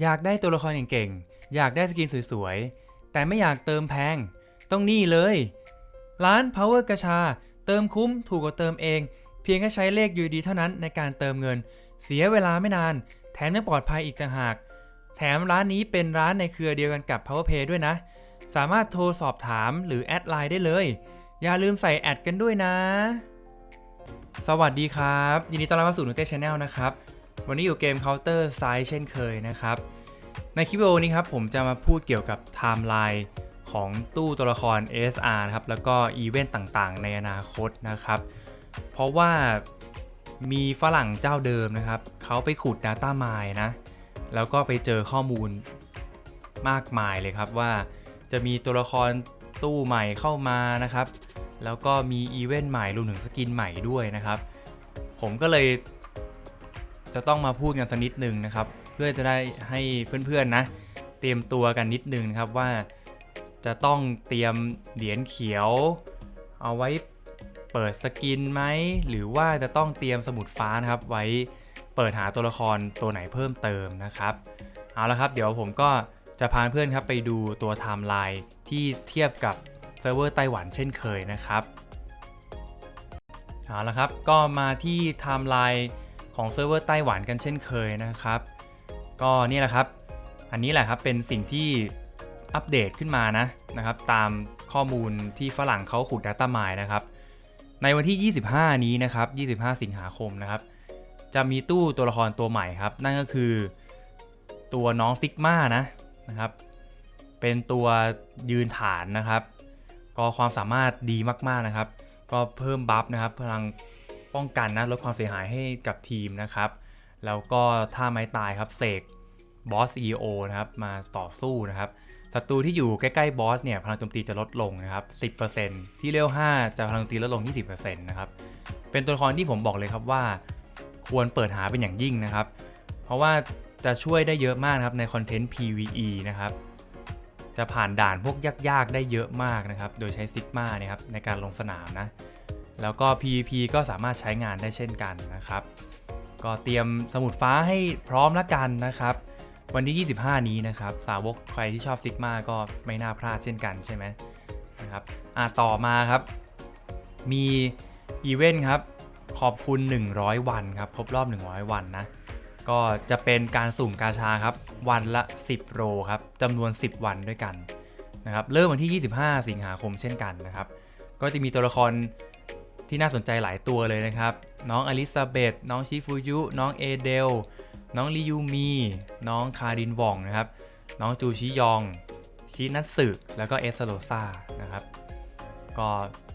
อยากได้ตัวละครเก่งๆ อยากได้สกินสวยๆ แต่ไม่อยากเติมแพง ต้องนี่เลย ร้าน Power กระชา เติมคุ้มถูกกว่าเติมเอง เพียงแค่ใช้เลข UD เท่านั้นในการเติมเงิน เสียเวลาไม่นาน แถมยังปลอดภัยอีกต่างหาก แถมร้านนี้เป็นร้านในเครือเดียวกันกับ PowerPay ด้วยนะ สามารถโทรสอบถามหรือแอดไลน์ได้เลย อย่าลืมใส่แอดกันด้วยนะ สวัสดีครับ ยินดีต้อนรับเข้าสู่นุเต้ชาแนลนะครับ วันนี้อยู่เกม Counter Side เช่นเคยนะครับ ในคลิปวิดีโอนี้ครับผมจะมาพูดเกี่ยวกับไทม์ไลน์ของตู้ตัวละคร SR นะครับ แล้วก็อีเวนต์ต่างๆ ในอนาคตนะครับ เพราะว่ามีฝรั่งเจ้าเดิมนะครับ เขาไปขุด Data Mine นะ แล้วก็ไปเจอข้อมูลมากมายเลยครับว่าจะมีตัวละครตู้ใหม่เข้ามานะครับ แล้วก็มีอีเวนต์ใหม่รวมถึงสกินใหม่ด้วยนะครับ ผมก็เลย จะต้องมาพูดกันสักนิดนึงนะครับ เพื่อจะได้ให้เพื่อนๆนะ เตรียมตัวกันนิดนึงนครับว่า จะต้องเตรียมเหรียญเขียว เอาไว้เปิดสกินไหมหรือว่าจะต้องเตรียมสมุดฟ้านะครับ ไว้เปิดหาตัวละครตัวไหนเพิ่มเติมนะครับเอาละครับ เดี๋ยวผมก็จะพาเพื่อนครับไปดูตัวไทม์ไลน์ที่เทียบกับเซิร์ฟเวอร์ไต้หวันเช่นเคยนะครับเอาละครับก็มาที่ไทม์ไลน์ ของเซิร์ฟเวอร์ไต้หวันกันเช่นเคยนะครับ ก็นี่แหละครับ อันนี้แหละครับเป็นสิ่งที่อัปเดตขึ้นมานะนะครับ ตามข้อมูลที่ฝรั่งเขาขุด Data Mine นะครับ ในวันที่ 25 นี้นะครับ 25 สิงหาคมนะครับ จะมีตู้ตัวละครตัวใหม่ครับ นั่นก็คือตัวน้องซิกมานะนะครับ เป็นตัวยืนฐานนะครับ ก็ความสามารถดีมากๆนะครับ ก็เพิ่มบัฟนะครับ พลัง ป้องกันนะลดความเสียหายให้กับทีมนะครับ แล้วก็ท่าไม้ตายครับเสกบอส EO นะครับมาต่อสู้นะครับศัตรูที่อยู่ใกล้ๆบอสเนี่ยพลังโจมตีจะลดลงนะครับ 10%ที่เลเวล5จะพลังโจมตีลดลง 20%นะครับ เป็นตัวละครที่ผมบอกเลยครับว่า ควรเปิดหาเป็นอย่างยิ่งนะครับ เพราะว่าจะช่วยได้เยอะมากนะครับในคอนเทนต์ PVE นะครับ จะผ่านด่านพวกยากๆ ได้เยอะมากนะครับ โดยใช้ซิกมาเนี่ยครับในการลงสนามนะ แล้วก็ PVP ก็สามารถใช้งานได้เช่นกันนะครับ ก็เตรียมสมุดฟ้าให้พร้อมละกันนะครับ วันที่ 25 นี้นะครับ สาวกใครที่ชอบซิกมาก็ไม่น่าพลาดเช่นกันใช่ไหมนะครับอะต่อมาครับ มีอีเวนต์ครับ ขอบคุณ 100 วันครับ ครบรอบ 100 วันนะ ก็จะเป็นการสุ่มกาชาครับ วันละ 10 โรครับจำนวน 10 วันด้วยกันนะครับ เริ่มวันที่ 25 สิงหาคมเช่นกันนะครับ ก็จะมีตัวละคร ที่น่าสนใจหลายตัวเลยนะครับ น้องอลิซาเบธน้องชิฟูยุ น้องเอเดล น้องริยูมี น้องคารินวองนะครับ น้องจูชิยอง ชินัตสึแล้วก็เอสโลซานะครับ ก็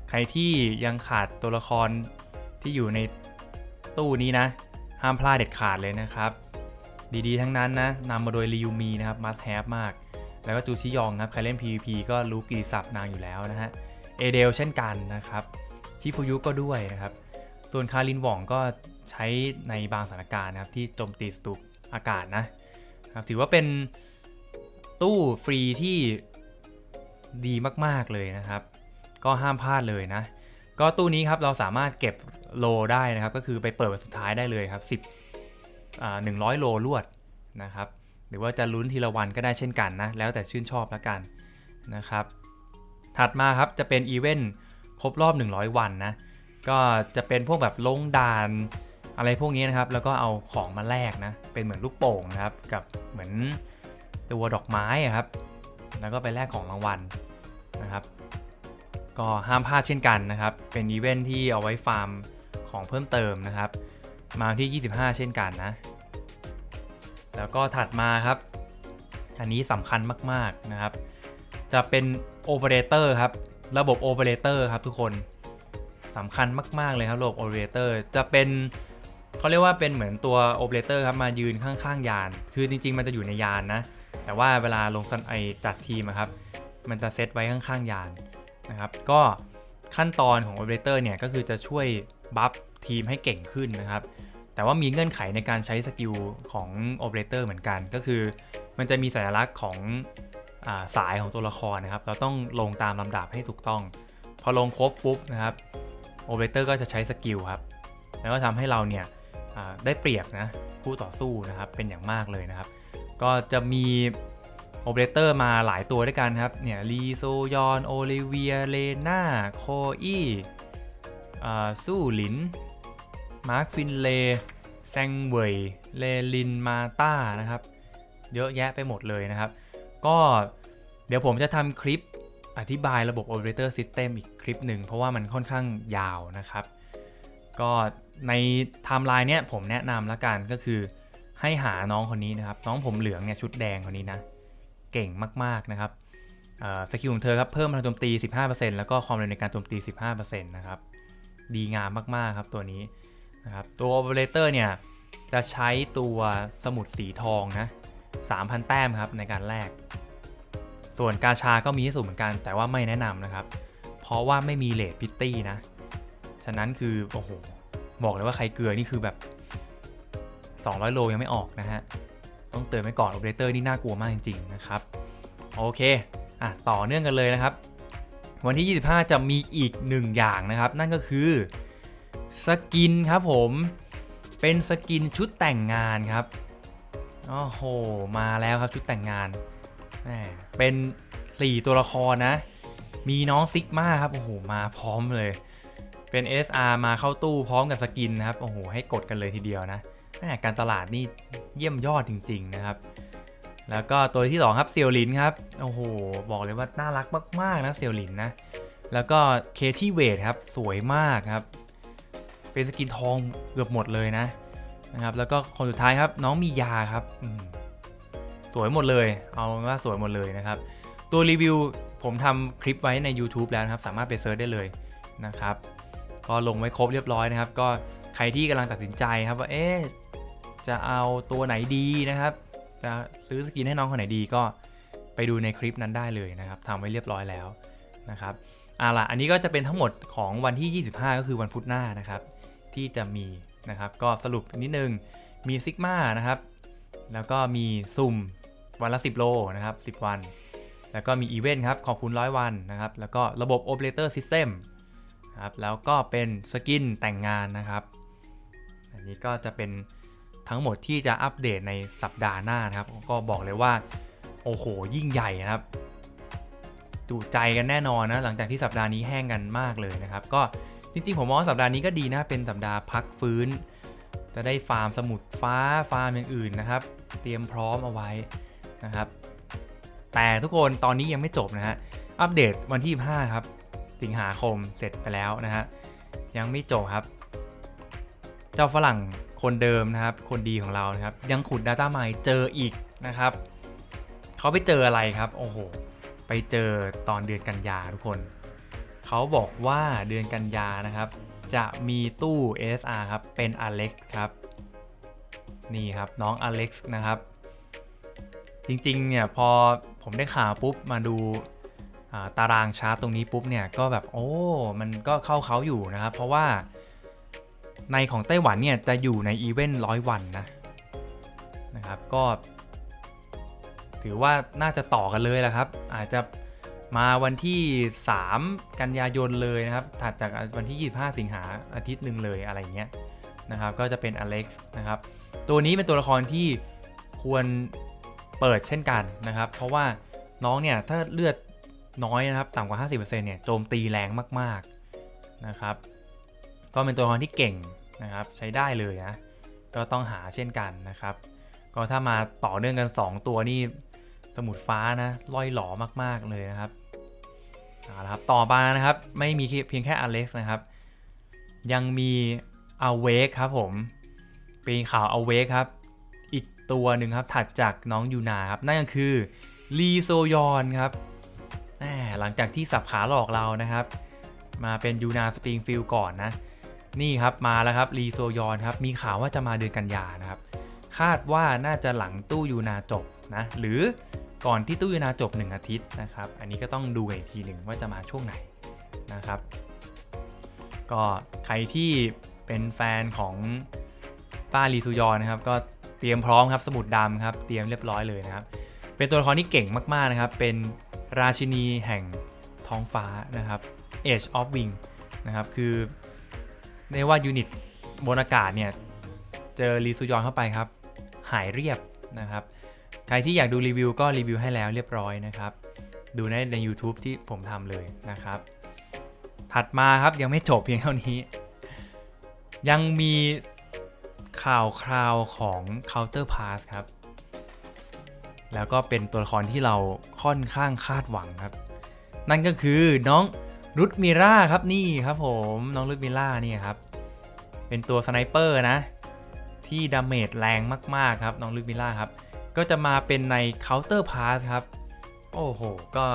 ใครที่ยังขาดตัวละครที่อยู่ในตู้นี้นะ ห้ามพลาดเด็ดขาดเลยนะครับ ดีๆ ทั้งนั้นนะนำมาโดยริยูมีนะครับมาแทบมาก แล้วก็จูชิยองครับใครเล่น PVP ก็รู้กิติศัพท์นางอยู่แล้วนะฮะเอเดลเช่นกันนะครับ ชิฟูยุก็ด้วยนะครับ ส่วนคารินหว่องก็ใช้ในบางสถานการณ์นะครับที่โจมตีสตุกอากาศนะครับถือว่าเป็นตู้ฟรีที่ดีมากๆเลยนะครับ ก็ห้ามพลาดเลยนะ ก็ตู้นี้ครับเราสามารถเก็บโลได้นะครับ ก็คือไปเปิดวันสุดท้ายได้เลยครับ 10อ่า100 โลรวดนะครับ หรือว่าจะลุ้นทีละวันก็ได้เช่นกันนะ แล้วแต่ชื่นชอบแล้วกันนะครับ ถัดมาครับจะเป็นอีเวนต์ ครบรอบ 100 วันนะ ก็จะเป็นพวกแบบลงด่านอะไรพวกนี้นะครับ แล้วก็เอาของมาแลกนะ เป็นเหมือนลูกโป่งนะครับ กับเหมือนตัวดอกไม้อะครับ แล้วก็ไปแลกของรางวัลนะครับ ก็ห้ามพลาดเช่นกันนะครับ เป็นอีเวนท์ที่เอาไว้ฟาร์มของเพิ่มเติมนะครับ มาที่ 25 เช่นกันนะ แล้วก็ถัดมาครับ อันนี้สำคัญมากๆนะครับ จะเป็นโอเปอเรเตอร์ครับ ระบบโอเปอเรเตอร์ครับทุกคนสำคัญมาก ๆ เลยครับระบบโอเปอเรเตอร์จะเป็นเขาเรียกว่าเป็นเหมือนตัวโอเปอเรเตอร์ครับมายืนข้างๆ ยาน คือจริง ๆ มันจะอยู่ในยานนะ แต่ว่าเวลาลงสันไอจัดทีมครับ มันจะเซตไว้ข้างๆ ยานนะครับ ก็ขั้นตอนของโอเปอเรเตอร์เนี่ยก็คือจะช่วยบัฟทีมให้เก่งขึ้นนะครับ แต่ว่ามีเงื่อนไขในการใช้สกิลของโอเปอเรเตอร์เหมือนกัน ก็คือมันจะมีสัญลักษณ์ของ สายของตัวละครนะครับ เราต้องลงตามลำดับให้ถูกต้อง พอลงครบปุ๊บนะครับโอเปอเรเตอร์ก็จะใช้สกิลครับ แล้วก็ทำให้เราเนี่ยได้เปรียบนะคู่ต่อสู้นะครับเป็นอย่างมากเลยนะครับ ก็จะมีโอเปอเรเตอร์มาหลายตัวด้วยกันครับเนี่ยลีโซยอนโอลิเวียเลนาโคอีสู้หลินมาร์คฟินเลแซงเวยเลลินมาต้านะครับ เยอะแยะไปหมดเลยนะครับ ก็ เดี๋ยวผมจะทำคลิปอธิบายระบบ Operator System อีกคลิปหนึ่ง เพราะว่ามันค่อนข้างยาวนะครับ ก็ในไทม์ไลน์เนี้ยผมแนะนำล้วกันก็คือให้หาน้องคนนี้นะครับ น้องผมเหลืองเนี่ยชุดแดงคนนี้นะ เก่งมากๆนะครับสกิลของเธอครับเพิ่มพลังโจมตี 15%แล้วก็ความเร็วในการโจมตี 15%นะครับดีงามมากๆครับตัวนี้นะครับตัวโอเปอเรเตอร์เนี่ยจะใช้ตัวสมุดสีทองนะ 3,000 แต้มครับในการแลก ส่วนกาชาก็มีให้สูงเหมือนกัน แต่ว่าไม่แนะนำนะครับ เพราะว่าไม่มีเลดพิตตี้นะ ฉะนั้นคือ โอ้โห บอกเลยว่าใครเกลือนี่คือแบบ 200 โลยังไม่ออกนะฮะ ต้องเตือนไว้ก่อนโอเปอเรเตอร์นี่น่ากลัวมากจริงๆนะครับ โอเค อะ ต่อเนื่องกันเลยนะครับ วันที่ 25 จะมีอีกหนึ่งอย่างนะครับ นั่นก็คือสกินครับผม เป็นสกินชุดแต่งงานครับ โอ้โห มาแล้วครับชุดแต่งงาน เป็น 4 ตัวละครนะ มีน้องซิกมาครับ โอ้โห มาพร้อมเลย เป็น SR มาเข้าตู้พร้อมกับสกินนะครับ โอ้โห ให้กดกันเลยทีเดียวนะแมการตลาดนี่เยี่ยมยอดจริง ๆ นะครับ แล้วก็ตัวที่ 2 ครับเซียวลินครับ โอ้โห บอกเลยว่าน่ารักมาก ๆ นะเซียวลินนะ แล้วก็เคที่เวทครับ สวยมากครับ เป็นสกินทองเกือบหมดเลยนะนะครับ แล้วก็คนสุดท้ายครับน้องมียาครับ วยหมดเลย เอาว่าสวยหมดเลยนะครับ ตัวรีวิวผมทำคลิปไว้ใน YouTube แล้วนะครับ สามารถไปเซิร์ชได้เลยนะครับ ก็ลงไว้ครบเรียบร้อยนะครับ ก็ใครที่กำลังตัดสินใจครับว่าเอ๊ะจะเอาตัวไหนดีนะครับ จะซื้อสกินให้น้องคนไหนดีก็ไปดูในคลิปนั้นได้เลยนะครับทำไว้เรียบร้อยแล้วนะครับเอาล่ะอันนี้ก็จะเป็นทั้งหมดของวันที่ 25 ก็คือวันพุธหน้านะครับ ที่จะมีนะครับ ก็สรุปนิดนึงมีซิกมานะครับ แล้วก็มีซุ่ม วันละ 10 โลนะครับ 10 วัน แล้วก็มีอีเวนต์ครับขอบคุณร้อยวันนะครับ แล้วก็ระบบ Operator System ครับแล้วก็เป็นสกินแต่งงานนะครับ อันนี้ก็จะเป็นทั้งหมดที่จะอัปเดตในสัปดาห์หน้านะครับ ก็บอกเลยว่า โอ้โห ยิ่งใหญ่นะครับดูใจกันแน่นอนนะ หลังจากที่สัปดาห์นี้แห้งกันมากเลยนะครับ ก็จริงๆผมมองว่าสัปดาห์นี้ก็ดีนะ เป็นสัปดาห์พักฟื้น จะได้ฟาร์มสมุดฟ้าฟาร์มอย่างอื่นนะครับ เตรียมพร้อมเอาไว้ นะครับ แต่ทุกคนตอนนี้ยังไม่จบนะฮะ อัปเดตวันที่ 5 ครับ สิงหาคมเสร็จไปแล้วนะฮะ ยังไม่จบครับ เจ้าฝรั่งคนเดิมนะครับ คนดีของเรานะครับ ยังขุด Data Mine เจออีกนะครับ เขาไปเจออะไรครับ โอ้โห ไปเจอตอนเดือนกันยาทุกคน เขาบอกว่าเดือนกันยานะครับ จะมีตู้ SR ครับ เป็นอเล็กครับ นี่ครับน้องอเล็กซ์นะครับ จริงๆเนี่ยพอผมได้ข่าวปุ๊บมาดูตารางชาร์ตตรงนี้ปุ๊บเนี่ยก็แบบโอ้มันก็เข้าเขาอยู่นะครับ เพราะว่าในของไต้หวันเนี่ยจะอยู่ในอีเวนต์ร้อยวันนะนะครับก็ ถือว่าน่าจะต่อกันเลยแหละครับ อาจจะมาวันที่ 3 กันยายนเลยนะครับ ถัดจากวันที่ 25 สิงหาอาทิตย์หนึ่งเลยอะไรเงี้ยนะครับ ก็จะเป็นอเล็กซ์นะครับ ตัวนี้เป็นตัวละครที่ควร เปิดเช่นกันนะครับ เพราะว่าน้องเนี่ยถ้าเลือดน้อยนะครับต่ำกว่า 50%เนี่ยโจมตีแรงมากๆนะครับ ก็เป็นตัวละครที่เก่งนะครับใช้ได้เลยนะก็ต้องหาเช่นกันนะครับ ก็ถ้ามาต่อเนื่องกัน 2 ตัวนี่สมุดฟ้านะล่อยหลอมากๆเลยนะครับเอาละครับต่อมานะครับไม่มีเพียงแค่อเล็กซ์นะครับ ยังมีอเวกครับผมเป็นข่าวอเวกครับ ตัวหนึ่งครับถัดจากน้องยูนาครับนั่นก็คือลีโซยอนครับหมหลังจากที่สับขาหลอกเรานะครับ มาเป็นยูนาสปริงฟิลก่อนนะ นี่ครับมาแล้วครับลีโซยอนครับมีข่าวว่าจะมาเดือนกันยานะครับ คาดว่าน่าจะหลังตู้ยูนาจบนะหรือก่อนที่ตู้ยูนาจบ 1 อาทิตย์นะครับ อันนี้ก็ต้องดูอีกทีหนึ่งว่าจะมาช่วงไหนนะครับ ก็ใครที่เป็นแฟนของป้าลีซูยอนนะครับก็ เตรียมพร้อมครับสมุดดำครับเตรียมเรียบร้อยเลยนะครับ เป็นตัวละครที่เก่งมากๆนะครับ เป็นราชินีแห่งท้องฟ้านะครับ Age of Wing นะครับคือเรียกว่ายูนิตบนอากาศเนี่ย เจอรีซูยอนเข้าไปครับ หายเรียบนะครับ ใครที่อยากดูรีวิวก็รีวิวให้แล้วเรียบร้อยนะครับ ดูได้ใน YouTube ที่ผมทำเลยนะครับ ถัดมาครับยังไม่จบเพียงเท่านี้ ยังมี ข่าวคราวของ Counter Pass ครับ แล้วก็เป็นตัวละครที่เราค่อนข้างคาดหวังครับ นั่นก็คือน้องรุดมิร่าครับนี่ครับผมน้องรุดมิร่านี่ครับ เป็นตัวสไนเปอร์นะ ที่ดาเมจแรงมาก ๆ ครับ น้องรุดมิร่าครับ ก็จะมาเป็นใน Counter Pass ครับ โอ้โห ก็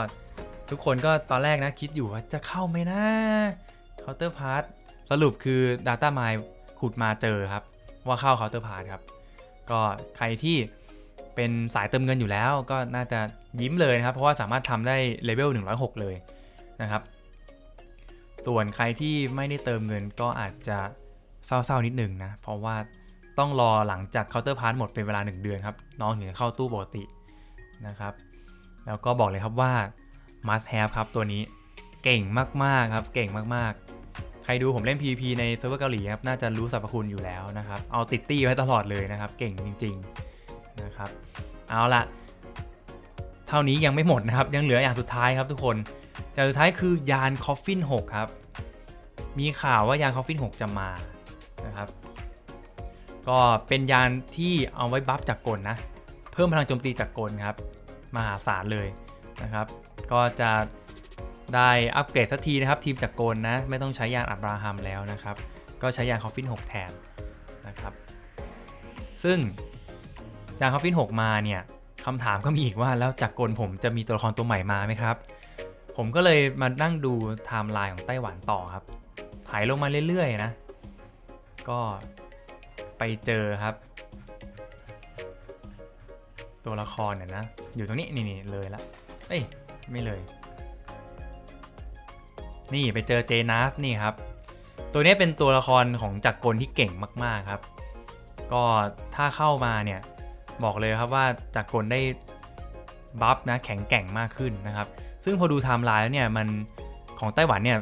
ทุกคนก็ตอนแรกนะคิดอยู่ว่าจะเข้าไหมนะ Counter Pass สรุปคือ Data Mine ขุดมาเจอครับ ว่าเข้า Counter Pass ครับ ก็ใครที่เป็นสายเติมเงินอยู่แล้ว ก็น่าจะยิ้มเลยนะครับ เพราะว่าสามารถทำได้เลเวล106 เลยนะครับ ส่วนใครที่ไม่ได้เติมเงินก็อาจจะเศร้าๆนิดหนึ่งนะ เพราะว่าต้องรอหลังจาก Counter Pass หมดเป็นเวลา 1 เดือนครับ น้องถึงจะเข้าตู้ปกตินะครับ แล้วก็บอกเลยครับว่า must have ครับตัวนี้เก่งมากๆครับ เก่งมากๆ ใครดูผมเล่น PVP ในเซิร์ฟเวอร์เกาหลีครับน่าจะรู้สรรพคุณอยู่แล้วนะครับ เอาติดตี้ไว้ตลอดเลยนะครับ เก่งจริงๆนะครับ เอาละเท่านี้ยังไม่หมดนะครับ ยังเหลืออย่างสุดท้ายครับทุกคนอย่างสุดท้ายคือยานคอฟฟิน6ครับ มีข่าวว่ายานคอฟฟิน6จะมานะครับ ก็เป็นยานที่เอาไว้บัฟจากกลนะ เพิ่มพลังโจมตีจากกลครับมหาศาลเลยนะครับ ก็จะ ได้อัปเกรดสักทีนะครับ ทีมจากโกลนะ ไม่ต้องใช้ยานอับราฮัมแล้วนะครับ ก็ใช้ยานคอฟฟิน6 แทนนะครับ ซึ่งยานคอฟฟิน6 มาเนี่ยคำถามก็มีอีกว่าแล้วจากกลผมจะมีตัวละครตัวใหม่มาไหมครับ ผมก็เลยมานั่งดูไทม์ไลน์ของไต้หวันต่อครับถ่ายลงมาเรื่อยๆนะ ก็ไปเจอครับ ตัวละครเนี่ยนะ อยู่ตรงนี้นี่นี่เลยละ เอ้ย ไม่เลย นี่ไปเจอเจนัสนี่ครับ ตัวนี้เป็นตัวละครของจักรกลที่เก่งมาก ๆ ครับ ก็ถ้าเข้ามาเนี่ย บอกเลยครับว่าจักรกลได้บัฟนะแข็งแกร่งมากขึ้นนะครับ ซึ่งพอดูไทม์ไลน์แล้วเนี่ยมันของไต้หวันเนี่ย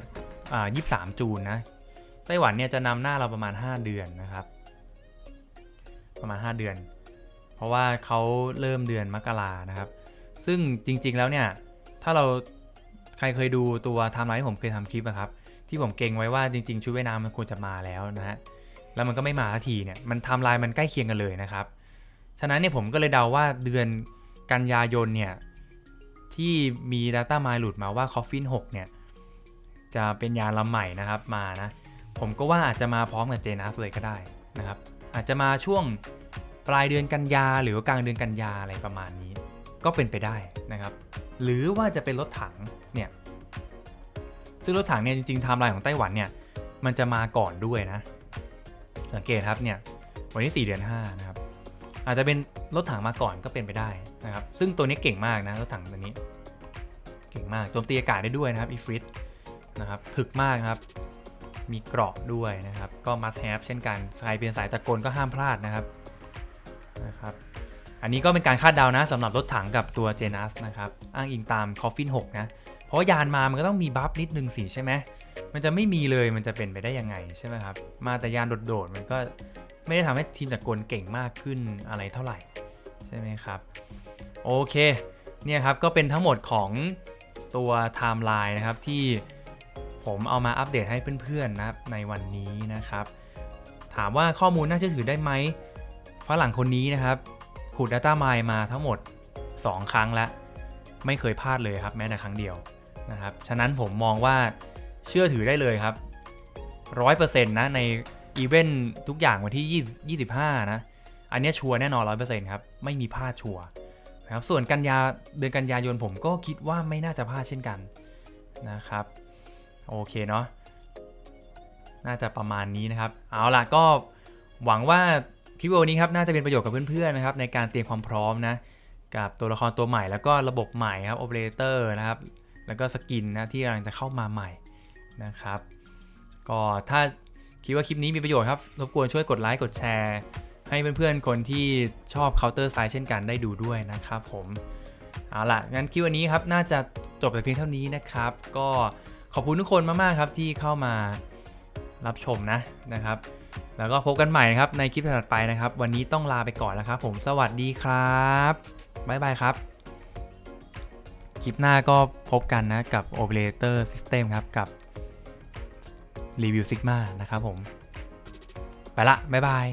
อ่ายี่สามจูนนะ ไต้หวันเนี่ยจะนำหน้าเราประมาณ 5 เดือนนะครับ ประมาณ 5 เดือน เพราะว่าเขาเริ่มเดือนมกรานะครับ ซึ่งจริงๆแล้วเนี่ยถ้าเรา ใครเคยดูตัวไทม์ไลน์ที่ผมเคยทำคลิปอะครับ ที่ผมเก่งไว้ว่าจริงๆชุดว่ายน้ำมันควรจะมาแล้วนะฮะแล้วมันก็ไม่มาสักทีเนี่ยมันไทม์ไลน์มันใกล้เคียงกันเลยนะครับฉะนั้นเนี่ยผมก็เลยเดาว่าเดือนกันยายนเนี่ยที่มี Data m i หลุดมาว่า Coffin 6เนี่ยจะเป็นยาลำใหม่นะครับมานะ ผมก็ว่าอาจจะมาพร้อมกับเจนัสเลยก็ได้นะครับ อาจจะมาช่วงปลายเดือนกันยาหรือกลางเดือนกันยาอะไรประมาณนี้ ก็เป็นไปได้นะครับ หรือว่าจะเป็นรถถังเนี่ยซึ่งรถถังเนี่ยจริงๆไทม์ไลน์ของไต้หวันเนี่ยมันจะมาก่อนด้วยนะ สังเกตครับเนี่ยวันที่4เดือน5นะครับอาจจะเป็นรถถังมาก่อนก็เป็นไปได้นะครับ ซึ่งตัวนี้เก่งมากนะรถถังตัวนี้ เก่งมากโจมตีอากาศได้ด้วยนะครับอีฟริตนะครับถึกมากครับ มีเกราะด้วยนะครับ ก็มาแทบเช่นกันใครเป็นสายจักกลก็ห้ามพลาดนะครับนะครับ อันนี้ก็เป็นการคาดเดานะสำหรับรถถังกับตัวเจนัสนะครับ อ้างอิงตามคอฟฟิน6นะ เพราะยานมามันก็ต้องมีบัฟนิดนึงสิใช่ไหมมันจะไม่มีเลยมันจะเป็นไปได้ยังไงใช่ไหมครับ มาแต่ยานโดดๆมันก็ไม่ได้ทำให้ทีมจักรกลเก่งมากขึ้นอะไรเท่าไหร่ ใช่ไหมครับ โอเค เนี่ยครับก็เป็นทั้งหมดของตัวไทม์ไลน์นะครับที่ผมเอามาอัปเดตให้เพื่อนๆนะครับในวันนี้นะครับ ถามว่าข้อมูลน่าเชื่อถือได้ไหมฝรั่งคนนี้นะครับ ขุด Data Mine มาทั้งหมด 2 ครั้งแล้วไม่เคยพลาดเลยครับแม้แต่ครั้งเดียวนะครับ ฉะนั้นผมมองว่าเชื่อถือได้เลยครับ 100%นะในอีเวนต์ทุกอย่างวันที่ 25 นะ อันนี้ชัวร์แน่นอน 100%ครับ ไม่มีพลาดชัวร์นะครับ ส่วนกันยาเดือนกันยายนผมก็คิดว่าไม่น่าจะพลาดเช่นกันนะครับ โอเคเนาะ น่าจะประมาณนี้นะครับ เอาล่ะก็หวังว่า คลิปวิดีโอนี้ครับน่าจะเป็นประโยชน์กับเพื่อนๆนะครับในการเตรียมความพร้อมนะกับตัวละครตัวใหม่แล้วก็ระบบใหม่ครับโอเปอเรเตอร์นะครับแล้วก็สกินนะที่กำลังจะเข้ามาใหม่นะครับก็ถ้าคิดว่าคลิปนี้มีประโยชน์ครับรบกวนช่วยกดไลค์กดแชร์ ให้เพื่อนๆคนที่ชอบ Counter Strike เช่นกันได้ดูด้วยนะครับผมเอาล่ะงั้นคลิปวันนี้ครับน่าจะจบแต่เพียงเท่านี้นะครับ ก็ขอบคุณทุกคนมากๆครับที่เข้ามารับชมนะนะครับ แล้วก็พบกันใหม่นะครับในคลิปถัดไปนะครับ วันนี้ต้องลาไปก่อนแล้วครับ ผมสวัสดีครับบ๊ายบายครับ คลิปหน้าก็พบกันนะกับ Operator System ครับกับรีวิวซิกมานะครับผม ไปละ บ๊ายบาย